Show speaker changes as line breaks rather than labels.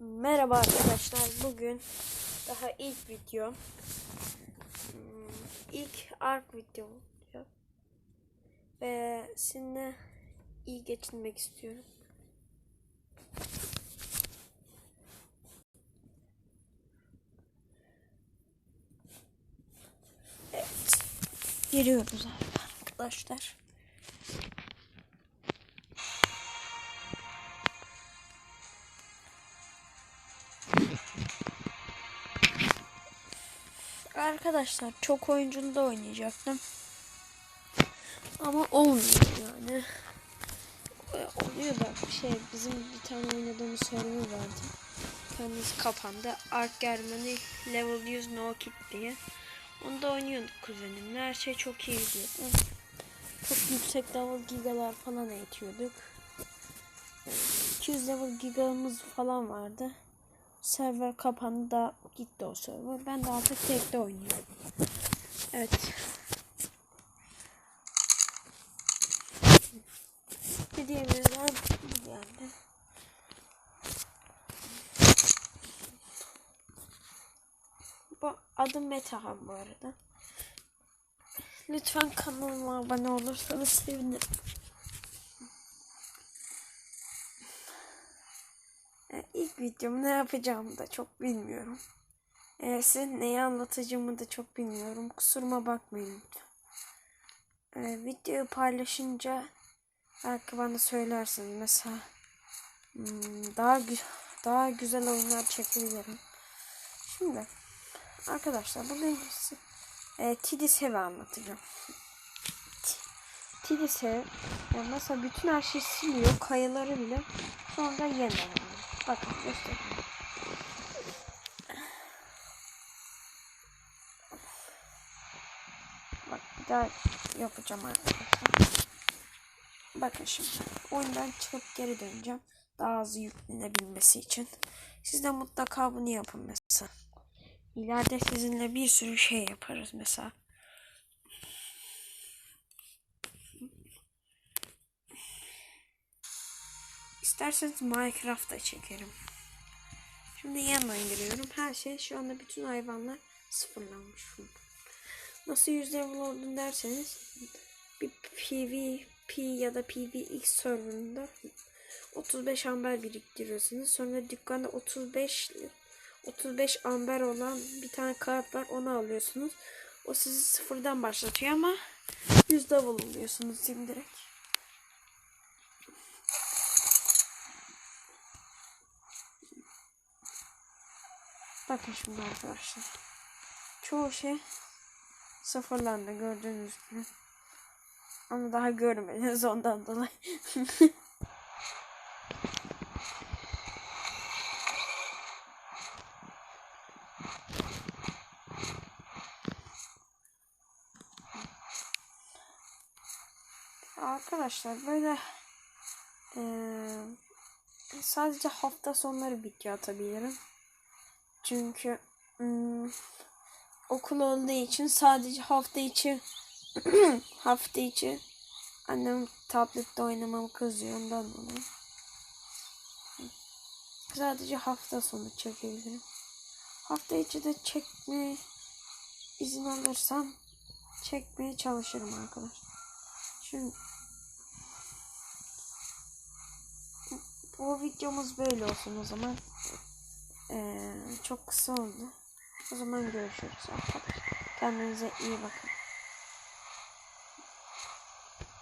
Merhaba arkadaşlar. Bugün daha ilk video. Hmm, ilk ark video. Ve sizinle iyi geçinmek istiyorum. Evet. Giriyoruz arkadaşlar. Arkadaşlar çok oyunculu da oynayacaktım. Ama olmuyor yani. Oluyor da şey bizim bir tane oynadığımız server vardı. Kendisi kapandı. Ark Germany Level 100 No Kit diye. Onu da oynuyorduk kuzenimle. Her şey çok iyi gidiyordu. Çok yüksek level gigalar falan eğitiyorduk. E, 200 level gigamız falan vardı. Server kapandı da gitti o server. Ben de artık tekte oynuyorum. Evet. Hediyemizden bu geldi. Bu adım Metahan bu arada. Lütfen kanalıma abone olursanız sevinirim. E, İlk videomu ne yapacağımı da çok bilmiyorum. E, size neyi anlatacağımı da çok bilmiyorum. Kusuruma bakmayın lütfen. E, videoyu paylaşınca belki bana söylersiniz. Mesela hmm, daha gü- daha güzel oyunlar çekebilirim. Şimdi arkadaşlar bugün size e, Tidisev'i anlatacağım. Tidisev ya mesela bütün her şeyi siliyor. Kayaları bile. Sonra yeniden. Bakın göstereyim. Bak bir daha yapacağım arkadaşlar. Bakın şimdi oyundan çıkıp geri döneceğim. Daha hızlı yüklenebilmesi için. Siz de mutlaka bunu yapın mesela. İleride sizinle bir sürü şey yaparız mesela. İsterseniz Minecraft'ta çekerim. Şimdi yeniden giriyorum. Her şey şu anda bütün hayvanlar sıfırlanmış. Nasıl 100 level oldun derseniz bir PvP ya da PvX serverında 35 amber biriktiriyorsunuz. Sonra dükkanda 35 35 amber olan bir tane kart var. Onu alıyorsunuz. O sizi sıfırdan başlatıyor ama 100 level oluyorsunuz direkt. Bakın şimdi arkadaşlar. Çoğu şey sıfırlandı gördüğünüz gibi. Ama daha görmediniz ondan dolayı. Arkadaşlar böyle eee, sadece hafta sonları video atabilirim. Çünkü hmm, okul olduğu için sadece hafta içi hafta içi annem tablette oynamam kızıyor ondan dolayı. Sadece hafta sonu çekebilirim. Hafta içi de çekme izin alırsam çekmeye çalışırım arkadaşlar. Şimdi bu videomuz böyle olsun o zaman. Ee, çok kısa oldu. O zaman görüşürüz arkadaşlar. Kendinize iyi bakın.